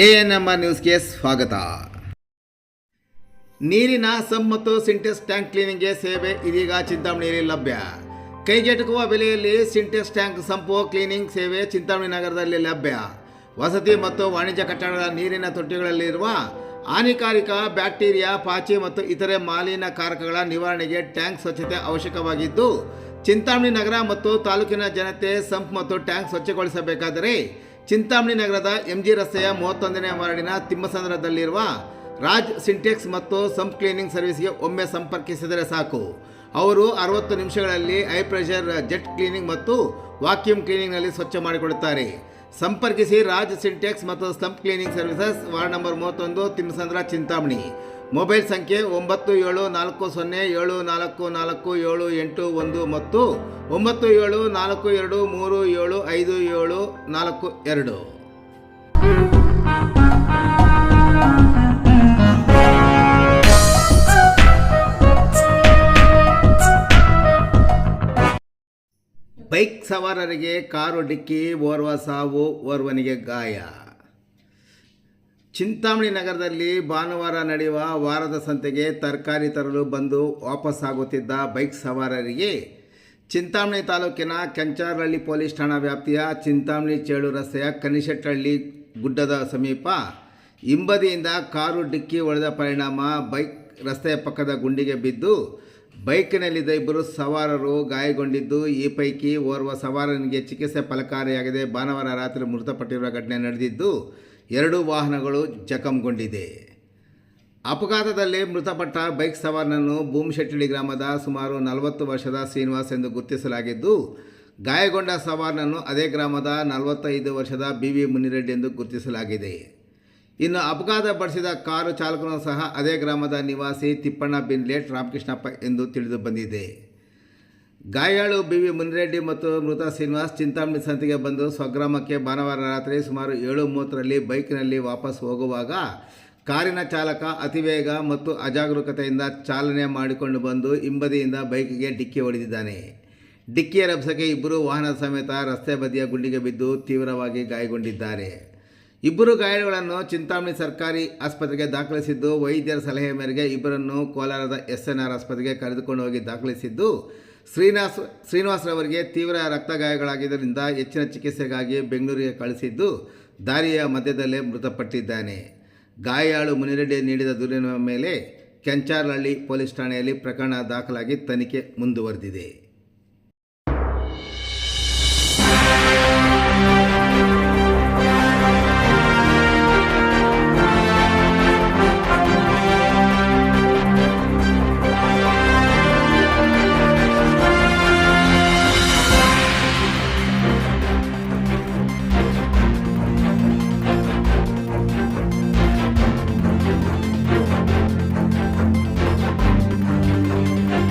A N M R ನ್ಯೂಸ್ಗೆ ಸ್ವಾಗತ. ನೀರಿನ ಸಮ್ ಮತ್ತು ಸಿಂಟೆಕ್ಸ್ ಟ್ಯಾಂಕ್ ಕ್ಲೀನಿಂಗ್ಗೆ ಸೇವೆ ಇದೀಗ ಚಿಂತಾಮಣಿಯಲ್ಲಿ ಲಭ್ಯ. ಕೈಗೆಟುಕುವ ಬೆಲೆಯಲ್ಲಿ ಸಿಂಟೆಕ್ಸ್ ಟ್ಯಾಂಕ್ ಸಂಪು ಕ್ಲೀನಿಂಗ್ ಸೇವೆ ಚಿಂತಾಮಣಿ ನಗರದಲ್ಲಿ ಲಭ್ಯ. ವಸತಿ ಮತ್ತು ವಾಣಿಜ್ಯ ಕಟ್ಟಡದ ನೀರಿನ ತೊಟ್ಟಿಗಳಲ್ಲಿರುವ ಹಾನಿಕಾರಿಕ ಬ್ಯಾಕ್ಟೀರಿಯಾ, ಪಾಚಿ ಮತ್ತು ಇತರೆ ಮಾಲಿನ್ಯಕಾರಕಗಳ ನಿವಾರಣೆಗೆ ಟ್ಯಾಂಕ್ ಸ್ವಚ್ಛತೆ ಅವಶ್ಯಕವಾಗಿದ್ದು, ಚಿಂತಾಮಣಿ ನಗರ ಮತ್ತು ತಾಲೂಕಿನ ಜನತೆ ಸಂಪ್ ಮತ್ತು ಟ್ಯಾಂಕ್ ಸ್ವಚ್ಛಗೊಳಿಸಬೇಕಾದರೆ ಚಿಂತಾಮಣಿ ನಗರದ ಎಂಜಿ ರಸ್ತೆಯ ಮೂವತ್ತೊಂದನೇ ವಾರ್ಡಿನ ತಿಮ್ಮಸಂದ್ರದಲ್ಲಿರುವ ರಾಜ್ ಸಿಂಟೆಕ್ಸ್ ಮತ್ತು ಸಂಪ್ ಕ್ಲೀನಿಂಗ್ ಸರ್ವಿಸ್ಗೆ ಒಮ್ಮೆ ಸಂಪರ್ಕಿಸಿದರೆ ಸಾಕು. ಅವರು ಅರವತ್ತು ನಿಮಿಷಗಳಲ್ಲಿ ಹೈ ಪ್ರೆಷರ್ ಜೆಟ್ ಕ್ಲೀನಿಂಗ್ ಮತ್ತು ವಾಕ್ಯೂಮ್ ಕ್ಲೀನಿಂಗ್ನಲ್ಲಿ ಸ್ವಚ್ಛ ಮಾಡಿಕೊಡುತ್ತಾರೆ. ಸಂಪರ್ಕಿಸಿ ರಾಜ್ ಸಿಂಟೆಕ್ಸ್ ಮತ್ತು sump cleaning services ward number ಮೂವತ್ತೊಂದು ತಿಮ್ಮಸಂದ್ರ ಚಿಂತಾಮಣಿ. ಮೊಬೈಲ್ ಸಂಖ್ಯೆ ಒಂಬತ್ತು ಏಳು ನಾಲ್ಕು ಸೊನ್ನೆ ಏಳು ನಾಲ್ಕು ನಾಲ್ಕು ಏಳು ಎಂಟು ಒಂದು ಮತ್ತು ಒಂಬತ್ತು ಏಳು ನಾಲ್ಕು ಎರಡು ಮೂರು ಏಳು ಐದು ಏಳು ನಾಲ್ಕು ಎರಡು. ಬೈಕ್ ಸವಾರರಿಗೆ ಕಾರು ಡಿಕ್ಕಿ ಓರ್ವ ಸಾವು, ಓರ್ವನಿಗೆ ಗಾಯ. ಚಿಂತಾಮಣಿ ನಗರದಲ್ಲಿ ಭಾನುವಾರ ನಡೆಯುವ ವಾರದ ಸಂತೆಗೆ ತರಕಾರಿ ತರಲು ಬಂದು ವಾಪಸ್ಸಾಗುತ್ತಿದ್ದ ಬೈಕ್ ಸವಾರರಿಗೆ ಚಿಂತಾಮಣಿ ತಾಲೂಕಿನ ಕೆಂಚಾರಹಳ್ಳಿ ಪೊಲೀಸ್ ಠಾಣಾ ವ್ಯಾಪ್ತಿಯ ಚಿಂತಾಮಣಿ ಚೇಳು ರಸ್ತೆಯ ಕನಿಶೆಟ್ಟಹಳ್ಳಿ ಗುಡ್ಡದ ಸಮೀಪ ಹಿಂಬದಿಯಿಂದ ಕಾರು ಡಿಕ್ಕಿ ಹೊಡೆದ ಪರಿಣಾಮ ಬೈಕ್ ರಸ್ತೆಯ ಪಕ್ಕದ ಗುಂಡಿಗೆ ಬಿದ್ದು ಬೈಕ್ನಲ್ಲಿದ್ದ ಇಬ್ಬರು ಸವಾರರು ಗಾಯಗೊಂಡಿದ್ದು, ಈ ಪೈಕಿ ಓರ್ವ ಸವಾರನಿಗೆ ಚಿಕಿತ್ಸೆ ಫಲಕಾರಿಯಾಗಿದೆ. ಭಾನುವಾರ ರಾತ್ರಿ ಮೃತಪಟ್ಟಿರುವ ಘಟನೆ ನಡೆದಿದ್ದು ಎರಡು ವಾಹನಗಳು ಜಖಂಗೊಂಡಿದೆ. ಅಪಘಾತದಲ್ಲಿ ಮೃತಪಟ್ಟ ಬೈಕ್ ಸವಾರನನ್ನು ಭೂಮಿಶೆಟ್ಟಳ್ಳಿ ಗ್ರಾಮದ ಸುಮಾರು ನಲವತ್ತು ವರ್ಷದ ಶ್ರೀನಿವಾಸ್ ಎಂದು ಗುರುತಿಸಲಾಗಿದ್ದು, ಗಾಯಗೊಂಡ ಸವಾರನನ್ನು ಅದೇ ಗ್ರಾಮದ ನಲವತ್ತೈದು ವರ್ಷದ ಬಿ ವಿ ಮುನಿರೆಡ್ಡಿ ಎಂದು ಗುರುತಿಸಲಾಗಿದೆ. ಇನ್ನು ಅಪಘಾತ ಪಡಿಸಿದ ಕಾರು ಚಾಲಕನು ಸಹ ಅದೇ ಗ್ರಾಮದ ನಿವಾಸಿ ತಿಪ್ಪಣ್ಣ ಬಿನ್ಲೇಟ್ ರಾಮಕೃಷ್ಣಪ್ಪ ಎಂದು ತಿಳಿದು ಬಂದಿದೆ. ಗಾಯಾಳು ಬಿ ವಿ ಮುನಿರೆಡ್ಡಿ ಮತ್ತು ಮೃತ ಶ್ರೀನಿವಾಸ್ ಚಿಂತಾಮಣಿ ಸಂತಿಗೆ ಬಂದು ಸ್ವಗ್ರಾಮಕ್ಕೆ ಭಾನುವಾರ ರಾತ್ರಿ ಸುಮಾರು ಏಳು ಮೂವತ್ತರಲ್ಲಿ ಬೈಕ್ನಲ್ಲಿ ವಾಪಸ್ ಹೋಗುವಾಗ ಕಾರಿನ ಚಾಲಕ ಅತಿವೇಗ ಮತ್ತು ಅಜಾಗರೂಕತೆಯಿಂದ ಚಾಲನೆ ಮಾಡಿಕೊಂಡು ಬಂದು ಹಿಂಬದಿಯಿಂದ ಬೈಕಿಗೆ ಡಿಕ್ಕಿ ಹೊಡೆದಿದ್ದಾನೆ. ಡಿಕ್ಕಿಯ ರಭಸಕ್ಕೆ ಇಬ್ಬರು ವಾಹನ ಸಮೇತ ರಸ್ತೆ ಬದಿಯ ಗುಂಡಿಗೆ ಬಿದ್ದು ತೀವ್ರವಾಗಿ ಗಾಯಗೊಂಡಿದ್ದಾರೆ. ಇಬ್ಬರು ಗಾಯಾಳುಗಳನ್ನು ಚಿಂತಾಮಣಿ ಸರ್ಕಾರಿ ಆಸ್ಪತ್ರೆಗೆ ದಾಖಲಿಸಿದ್ದು, ವೈದ್ಯರ ಸಲಹೆ ಮೇರೆಗೆ ಇಬ್ಬರನ್ನು ಕೋಲಾರದ ಎಸ್ ಆರ್ ಆಸ್ಪತ್ರೆಗೆ ಕರೆದುಕೊಂಡು ಹೋಗಿ ದಾಖಲಿಸಿದ್ದು ಶ್ರೀನಿವಾಸ್ ಶ್ರೀನಿವಾಸ್ರವರಿಗೆ ತೀವ್ರ ರಕ್ತ ಗಾಯಗಳಾಗಿದ್ದರಿಂದ ಹೆಚ್ಚಿನ ಚಿಕಿತ್ಸೆಗಾಗಿ ಬೆಂಗಳೂರಿಗೆ ಕಳಿಸಿದ್ದು, ದಾರಿಯ ಮಧ್ಯದಲ್ಲೇ ಮೃತಪಟ್ಟಿದ್ದಾನೆ. ಗಾಯಾಳು ಮುನಿರೆಡ್ಡಿ ನೀಡಿದ ದೂರಿನ ಮೇಲೆ ಕೆಂಚಾರ್ಲಹಳ್ಳಿ ಪೊಲೀಸ್ ಠಾಣೆಯಲ್ಲಿ ಪ್ರಕರಣ ದಾಖಲಾಗಿ ತನಿಖೆ ಮುಂದುವರೆದಿದೆ.